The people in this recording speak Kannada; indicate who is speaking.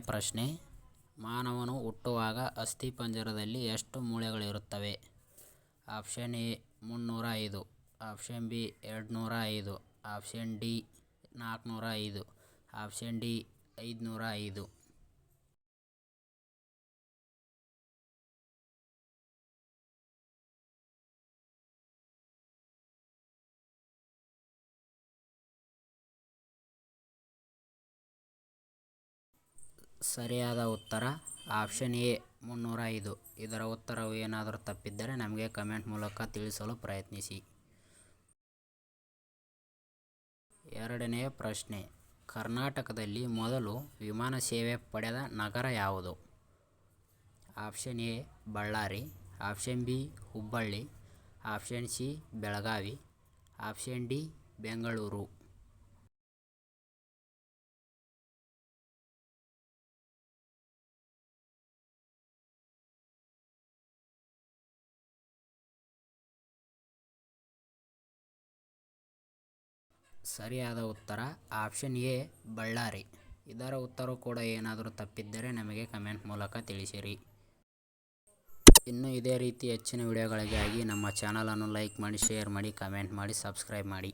Speaker 1: ಪ್ರಶ್ನೆ, ಮಾನವನು ಹುಟ್ಟುವಾಗ ಅಸ್ಥಿಪಂಜರದಲ್ಲಿ ಎಷ್ಟು ಮೂಳೆಗಳಿರುತ್ತವೆ? ಆಪ್ಷನ್ ಎ ಮುನ್ನೂರ ಐದು ಆಪ್ಷನ್ ಬಿ ಎರಡುನೂರ ಐದು ಆಪ್ಷನ್ ಡಿ ನಾಲ್ಕುನೂರ ಐದು ಆಪ್ಷನ್ ಡಿ ಐದುನೂರ ಐದು ಸರಿಯಾದ ಉತ್ತರ, ಆಪ್ಷನ್ ಎ ಮುನ್ನೂರ ಐದು ಇದರ ಉತ್ತರವು ಏನಾದರೂ ತಪ್ಪಿದ್ದರೆ ನಮಗೆ ಕಮೆಂಟ್ ಮೂಲಕ ತಿಳಿಸಲು ಪ್ರಯತ್ನಿಸಿ. ಎರಡನೆಯ ಪ್ರಶ್ನೆ, ಕರ್ನಾಟಕದಲ್ಲಿ ಮೊದಲು ವಿಮಾನ ಸೇವೆ ಪಡೆದ ನಗರ ಯಾವುದು? Option A, Ballari. Option B, Hubballi. Option C, Belagavi. Option D, Bengaluru. ಸರಿಯಾದ ಉತ್ತರ, ಆಪ್ಷನ್ ಎ, ಬಳ್ಳಾರಿ. ಇದರ ಉತ್ತರ ಕೂಡ ಏನಾದರೂ ತಪ್ಪಿದ್ದರೆ ನಮಗೆ ಕಮೆಂಟ್ ಮೂಲಕ ತಿಳಿಸಿರಿ. ಇನ್ನು ಇದೇ ರೀತಿ ಹೆಚ್ಚಿನ ವಿಡಿಯೋಗಳಿಗಾಗಿ ನಮ್ಮ ಚಾನಲನ್ನು ಲೈಕ್ ಮಾಡಿ, ಶೇರ್ ಮಾಡಿ, ಕಮೆಂಟ್ ಮಾಡಿ, ಸಬ್ಸ್ಕ್ರೈಬ್ ಮಾಡಿ.